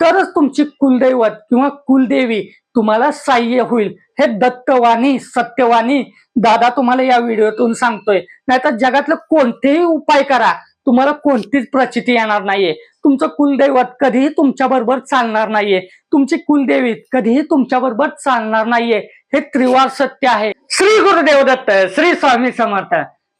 तरच तुमची कुलदैवत किंवा कुलदेवी तुम्हाला साह्य होईल. हे दत्तवाणी सत्यवाणी दादा तुम्हाला या व्हिडिओतून सांगतोय. नाहीतर जगातलं कोणतेही उपाय करा. तुम्हाला कोणतीच प्रचिती येणार नाहीये. तुमचं कुलदैवत कधीही तुमच्या बरोबर चालणार नाहीये. तुमची कुलदेवी कधीही तुमच्या बरोबर चालणार नाहीये. हे त्रिवार सत्य आहे. श्री गुरुदेव दत्त श्री स्वामी समर्थ.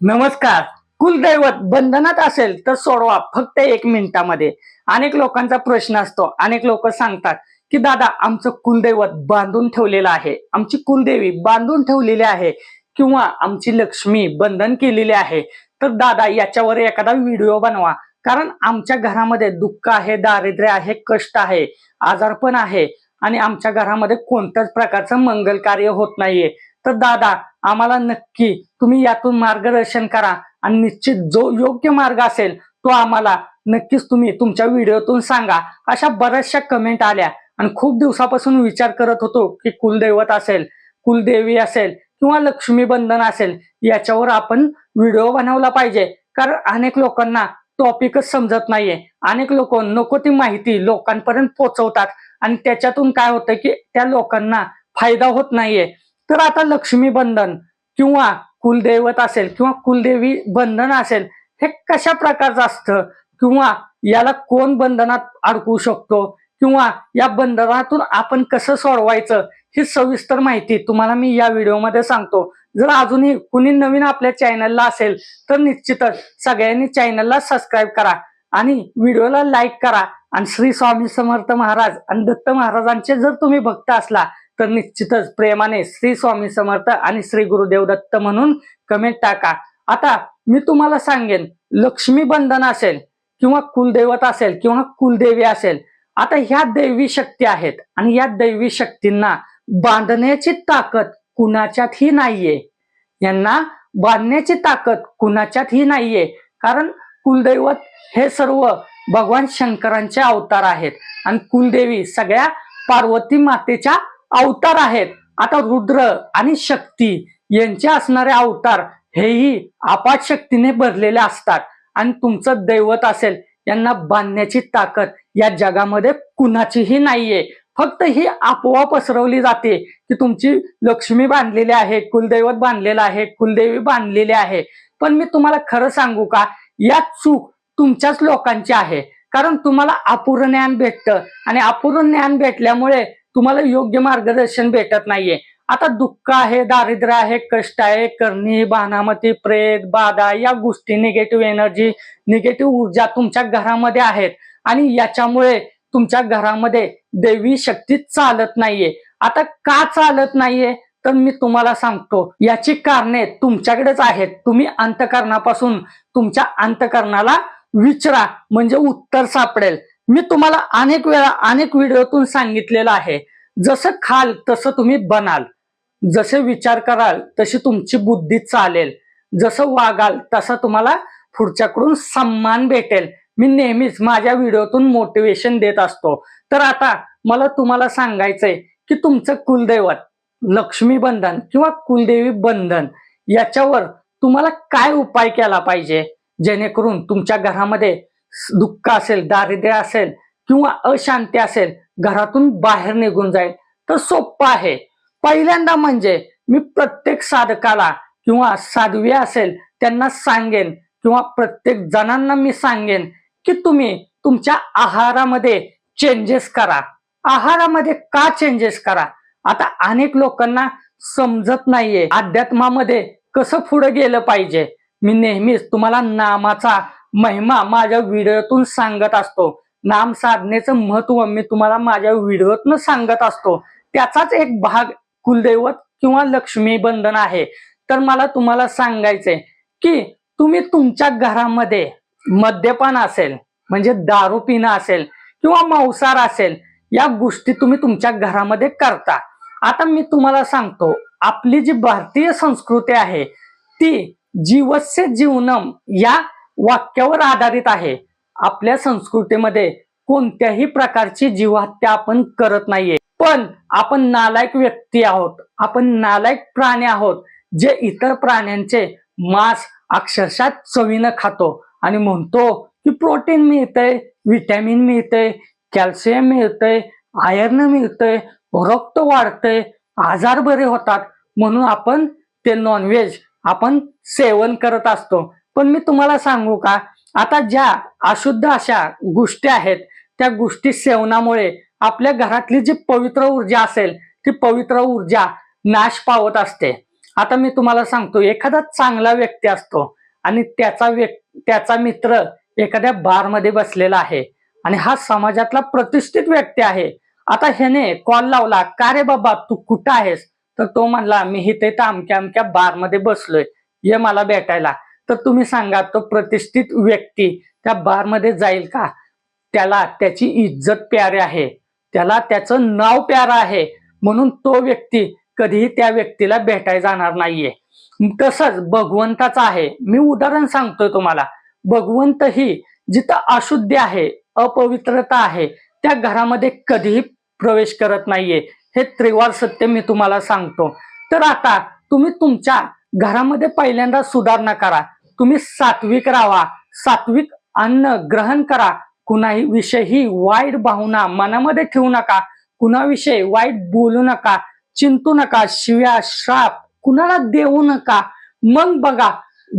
नमस्कार. कुलदैवत बंधनात असेल तर सोडवा फक्त एक मिनिटामध्ये. अनेक लोकांचा प्रश्न असतो. अनेक लोक सांगतात की दादा आमचं कुलदैवत बांधून ठेवलेलं आहे. आमची कुलदेवी बांधून ठेवलेली आहे किंवा आमची लक्ष्मी बंधन केलेली आहे. तर दादा याच्यावर एखादा व्हिडिओ बनवा. कारण आमच्या घरामध्ये दुःख आहे दारिद्र्य आहे कष्ट आहे आजारपण आहे आणि आमच्या घरामध्ये कोणत्याच प्रकारचं मंगल कार्य होत नाहीये. तर दादा आम्हाला नक्की तुम्ही यातून मार्गदर्शन करा. आणि निश्चित जो योग्य मार्ग असेल तो आम्हाला नक्कीच तुम्ही तुमच्या व्हिडिओतून सांगा. अशा बऱ्याचशा कमेंट आल्या. आणि खूप दिवसापासून विचार करत होतो की कुलदैवत असेल कुलदेवी असेल किंवा लक्ष्मी बंधन असेल याच्यावर आपण व्हिडिओ बनवला पाहिजे. कारण अनेक लोकांना टॉपिकच समजत नाहीये. अनेक लोक नको ती माहिती लोकांपर्यंत पोहोचवतात आणि त्याच्यातून काय होतं की त्या लोकांना फायदा होत नाहीये. तर आता लक्ष्मी बंधन किंवा कुलदैवत असेल किंवा कुलदेवी बंधन असेल हे कशा प्रकारचं असतं? किंवा याला कोण बंधनात अडकवू शकतो? किंवा या बंधनातून आपण कसं सोडवायचं? ही सविस्तर माहिती तुम्हाला मी या व्हिडिओमध्ये सांगतो. जर अजूनही कुणी नवीन आपल्या चॅनलला असेल तर निश्चितच सगळ्यांनी चॅनलला सबस्क्राईब करा आणि व्हिडिओला लाईक करा. आणि श्री स्वामी समर्थ महाराज आणि दत्त महाराजांचे जर तुम्ही भक्त असला तर निश्चितच प्रेमाने श्री स्वामी समर्थ आणि श्री गुरुदेव दत्त म्हणून कमेंट टाका. आता मी तुम्हाला सांगेन लक्ष्मी बंधन असेल किंवा कुलदैवत असेल किंवा कुलदेवी असेल आता ह्या दैवी शक्ती आहेत आणि या दैवी शक्तींना बांधण्याची ताकद कुणाच्यातही नाहीये. यांना बांधण्याची ताकद कुणाच्यातही नाहीये. कारण कुलदैवत हे सर्व भगवान शंकरांचे अवतार आहेत. आणि कुलदेवी सगळ्या पार्वती मातेच्या अवतार आहेत. आता रुद्र आणि शक्ती यांचे असणारे अवतार हेही आपात शक्तीने भरलेले असतात. आणि तुमचं दैवत असेल यांना बांधण्याची ताकद या जगामध्ये कुणाचीही नाहीये. फक्त ही अफवा पसरवली जाते की तुमची लक्ष्मी बांधलेली आहे कुलदैवत बांधलेलं आहे कुलदेवी बांधलेली आहे. पण मी तुम्हाला खरं सांगू का? या चूक तुमच्याच लोकांची आहे. कारण तुम्हाला अपूर्ण ज्ञान भेटतं. आणि अपूर्ण ज्ञान भेटल्यामुळे तुम्हाला योग्य मार्गदर्शन भेटत नाहीये. आता दुःख आहे दारिद्र्य आहे कष्ट आहे करणी बाणामती प्रेत बाधा या गोष्टी निगेटिव्ह एनर्जी निगेटिव्ह ऊर्जा तुमच्या घरामध्ये आहेत. आणि याच्यामुळे तुमच्या घरामध्ये देवी शक्ती चालत नाहीये. आता का चालत नाहीये? तर मी तुम्हाला सांगतो याची कारणे तुमच्याकडेच आहेत. तुम्ही अंतकरणापासून तुमच्या अंतकरणाला विचारा म्हणजे उत्तर सापडेल. मी तुम्हाला अनेक वेळा अनेक व्हिडिओतून सांगितलेलं आहे. जसं खाल तसं तुम्ही बनाल. जसे विचार कराल तशी तुमची बुद्धी चालेल. जसं वागाल तसं तुम्हाला पुढच्याकडून सन्मान भेटेल. मी नेहमीच माझ्या व्हिडिओतून मोटिवेशन देत असतो. तर आता मला तुम्हाला सांगायचंय की तुमचं कुलदैवत लक्ष्मी बंधन किंवा कुलदेवी बंधन याच्यावर तुम्हाला काय उपाय केला पाहिजे? जेणेकरून तुमच्या घरामध्ये दुःख असेल दारिद्र्य असेल किंवा अशांती असेल घरातून बाहेर निघून जाईल. तर सोपं आहे. पहिल्यांदा म्हणजे मी प्रत्येक साधकाला किंवा साध्वी असेल त्यांना सांगेन किंवा प्रत्येक जणांना मी सांगेन की तुम्ही तुमच्या आहारामध्ये चेंजेस करा. आहारामध्ये का चेंजेस करा? आता अनेक लोकांना समजत नाहीये. अध्यात्मामध्ये कसं पुढे गेलं पाहिजे? मी नेहमीच तुम्हाला नामाचा महिमा माझ्या व्हिडिओतून सांगत असतो. नाम साधनेचं महत्त्व मी तुम्हाला माझ्या व्हिडिओतून सांगत असतो. त्याचाच एक भाग कुलदैवत किंवा लक्ष्मी बंधन आहे. तर मला तुम्हाला सांगायचंय की तुम्ही तुमच्या घरामध्ये मद्यपान असेल म्हणजे दारू पिणं असेल किंवा मांसाहार असेल या गोष्टी तुम्ही तुमच्या घरामध्ये करता. आता मी तुम्हाला सांगतो आपली जी भारतीय संस्कृती आहे ती जीवस्य जीवनम या वाक्यावर आधारित आहे. आपल्या संस्कृतीमध्ये कोणत्याही प्रकारची जीवहत्या आपण करत नाहीये. पण आपण नालायक व्यक्ती आहोत. आपण नालायक प्राणी आहोत. जे इतर प्राण्यांचे मांस अक्षरशः चवीनं खातो आणि म्हणतो की प्रोटीन मिळतंय व्हिटॅमिन मिळतंय कॅल्शियम मिळतंय आयर्न मिळतंय रक्त वाढतंय आजार बरे होतात. म्हणून आपण ते नॉनव्हेज आपण सेवन करत असतो. पण मी तुम्हाला सांगू का? आता ज्या अशुद्ध अशा गोष्टी आहेत त्या गोष्टी सेवनामुळे आपल्या घरातली जी पवित्र ऊर्जा असेल ती पवित्र ऊर्जा नाश पावत असते. आता मी तुम्हाला सांगतो एखादा चांगला व्यक्ती असतो आणि त्याचा व्यक् त्याचा मित्र एखाद्या बारमध्ये बसलेला आहे आणि हा समाजातला प्रतिष्ठित व्यक्ती आहे. आता ह्याने कॉल लावला का रे बाबा तू कुठं आहेस? तर तो म्हणला मी इथे तर अमक्या अमक्या बारमध्ये बसलोय. ये मला भेटायला. तर तुम्ही सांगा तो प्रतिष्ठित व्यक्ती त्या बारमध्ये जाईल का? त्याला त्याची इज्जत प्यारे आहे. त्याला त्याचं नाव प्यारं आहे. म्हणून तो व्यक्ती कधीही त्या व्यक्तीला भेटायला जाणार नाहीये. तसंच भगवंताचा आहे. मी उदाहरण सांगतोय तुम्हाला. भगवंत ही जिथं अशुद्धी आहे अपवित्रता आहे त्या घरामध्ये कधीही प्रवेश करत नाहीये. हे त्रिवार सत्य मी तुम्हाला सांगतो. तर आता तुम्ही तुमच्या घरामध्ये पहिल्यांदा सुधारणा करा. तुम्ही सात्विक राहा सात्विक अन्न ग्रहण करा. कुणाही विषयी वाईट भावना मनामध्ये ठेवू नका कुणाविषयी वाईट बोलू नका चिंतू नका शिव्या श्राप कुणाला देऊ नका. मग बघा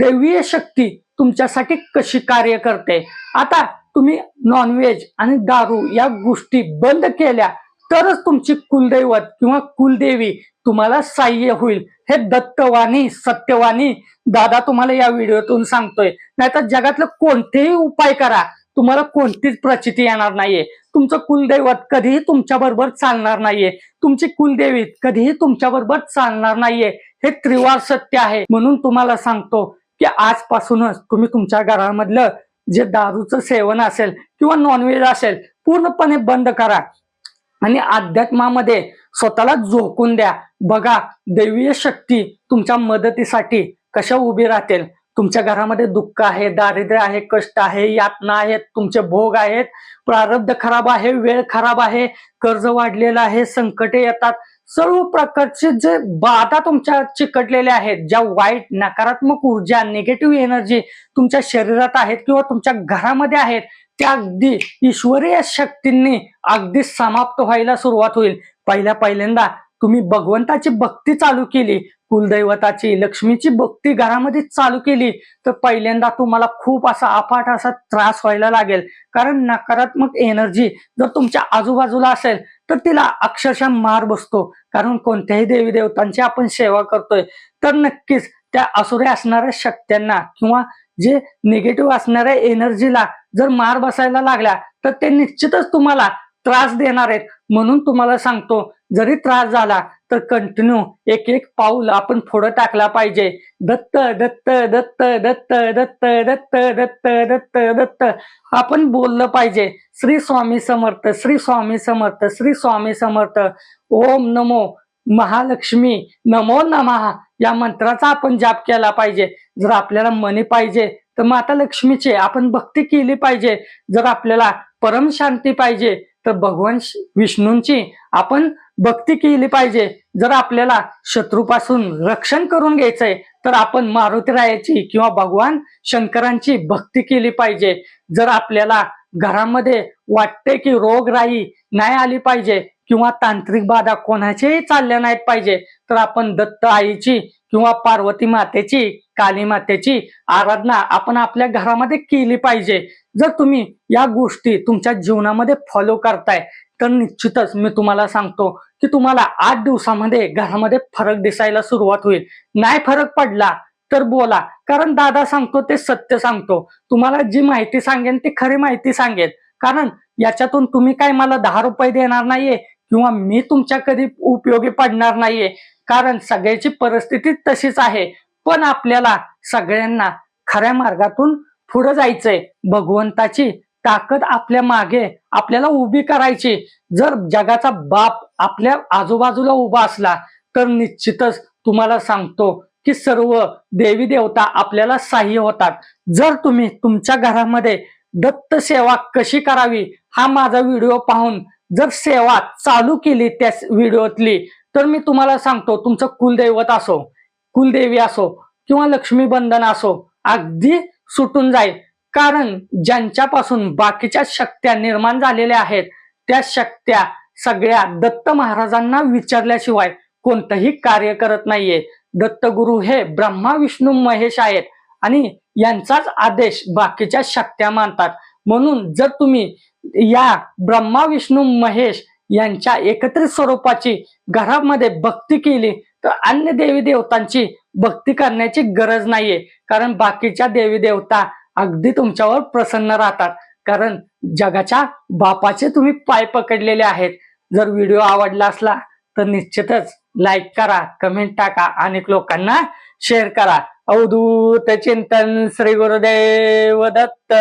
दैवीय शक्ती तुमच्यासाठी कशी कार्य करते. आता तुम्ही नॉनव्हेज आणि दारू या गोष्टी बंद केल्या तरच तुमची कुलदैवत किंवा कुलदेवी तुम्हाला साह्य होईल. हे दत्तवाणी सत्यवाणी दादा तुम्हाला या व्हिडिओतून सांगतोय. नाहीतर जगातलं कोणतेही उपाय करा. तुम्हाला कोणतीच प्रचिती येणार नाहीये. तुमचं कुलदैवत कधीही तुमच्या बरोबर चालणार नाहीये. तुमची कुलदेवी कधीही तुमच्या बरोबर चालणार नाहीये. हे त्रिवार सत्य आहे. म्हणून तुम्हाला सांगतो की आजपासूनच तुम्ही तुमच्या घरामधलं जे दारूचं सेवन असेल किंवा नॉनव्हेज असेल पूर्णपणे बंद करा. आणि अध्यात्मामध्ये स्वतःला झोकून द्या. बघा दैवीय शक्ती तुमच्या मदतीसाठी कशा उभी राहतील? तुमच्या घरामध्ये दुःख आहे दारिद्र्य आहे कष्ट आहे यातना आहेत तुमचे भोग आहेत. प्रारब्ध खराब आहे वेळ खराब आहे कर्ज वाढलेलं आहे संकटे येतात. सर्व प्रकारचे जे बाधा तुमच्या चिकटलेल्या आहेत ज्या वाईट नकारात्मक ऊर्जा निगेटिव्ह एनर्जी तुमच्या शरीरात आहेत किंवा तुमच्या घरामध्ये आहेत त्या अगदी ईश्वरीय शक्तींनी अगदी समाप्त व्हायला सुरुवात होईल. पहिल्या पहिल्यांदा तुम्ही भगवंताची भक्ती चालू केली कुलदैवताची लक्ष्मीची भक्ती घरामध्ये चालू केली तर पहिल्यांदा तुम्हाला खूप असा अफाट असा त्रास व्हायला लागेल. कारण नकारात्मक एनर्जी जर तुमच्या आजूबाजूला असेल तर तिला अक्षरशः मार बसतो. कारण कोणत्याही देवी देवतांची आपण सेवा करतोय तर नक्कीच त्या असुरे असणाऱ्या शक्त्यांना किंवा जे निगेटिव्ह असणाऱ्या एनर्जीला जर मार बसायला लागला तर ते निश्चितच तुम्हाला त्रास देणार आहेत. म्हणून तुम्हाला सांगतो जरी त्रास झाला तर कंटिन्यू एक एक पाऊल आपण पुढं टाकला पाहिजे. दत्त दत्त दत्त दत्त दत्त दत्त दत्त दत्त दत्त. आपण बोललं पाहिजे श्री स्वामी समर्थ श्री स्वामी समर्थ श्री स्वामी समर्थ ओम नमो महालक्ष्मी नमो नमः. या मंत्राचा आपण जाप केला पाहिजे. जर आपल्याला मनी पाहिजे तर माता लक्ष्मीचे आपण भक्ती केली पाहिजे. जर आपल्याला परम शांती पाहिजे तर भगवान विष्णूंची आपण भक्ती केली पाहिजे. जर आपल्याला शत्रूपासून रक्षण करून घ्यायचंय तर आपण मारुतीरायाची किंवा भगवान शंकरांची भक्ती केली पाहिजे. जर आपल्याला घरामध्ये वाटते की रोगराई नाही आली पाहिजे किंवा तांत्रिक बाधा कोणाच्याही चालल्या नाहीत पाहिजे तर आपण दत्त आईची किंवा पार्वती मातेची काली मातेची आराधना आपण आपल्या घरामध्ये केली पाहिजे. जर तुम्ही या गोष्टी तुमच्या जीवनामध्ये फॉलो करताय तर निश्चितच मी तुम्हाला सांगतो की तुम्हाला आठ दिवसामध्ये घरामध्ये फरक दिसायला सुरुवात होईल. नाही फरक पडला तर बोला. कारण दादा सांगतो ते सत्य सांगतो. तुम्हाला जी माहिती सांगेन ती खरी माहिती सांगेन. कारण याच्यातून तुम्ही काय मला दहा रुपये देणार नाहीये किंवा मी तुमच्या कधी उपयोगी पडणार नाहीये. कारण सगळ्याची परिस्थिती तशीच आहे. पण आपल्याला सगळ्यांना खऱ्या मार्गातून पुढे जायचंय. भगवंताची ताकद आपल्या मागे आपल्याला उभी करायची. जर जगाचा बाप आपल्या आजूबाजूला उभा असला तर निश्चितच तुम्हाला सांगतो की सर्व देवी देवता आपल्याला सहाय्य होतात. जर तुम्ही तुमच्या घरामध्ये दत्त सेवा कशी करावी हा माझा व्हिडिओ पाहून जर सेवा चालू केली त्या व्हिडिओतली तर मी तुम्हाला सांगतो तुमचं कुलदैवत असो कुलदेवी असो किंवा लक्ष्मी बंधन असो अगदी सुटून जाईल. कारण ज्यांच्यापासून बाकीच्या शक्त्या निर्माण झालेल्या आहेत त्या शक्त्या सगळ्या दत्त महाराजांना विचारल्याशिवाय कोणतंही कार्य करत नाहीये. दत्तगुरु हे ब्रह्मा विष्णू महेश आहेत आणि यांचाच आदेश बाकीच्या शक्त्या मानतात. म्हणून जर तुम्ही या ब्रह्मा विष्णू महेश यांच्या एकत्रित स्वरूपाची घरामध्ये भक्ती केली तर अन्य देवी देवतांची भक्ती करण्याची गरज नाहीये. कारण बाकीच्या देवी देवता अगदी तुमच्यावर प्रसन्न राहतात. कारण जगाच्या बापाचे तुम्ही पाय पकडलेले आहेत. जर व्हिडिओ आवडला असला तर निश्चितच लाईक करा कमेंट टाका अनेक लोकांना शेअर करा. अवधूत चिंतन श्री गुरुदेव दत्त.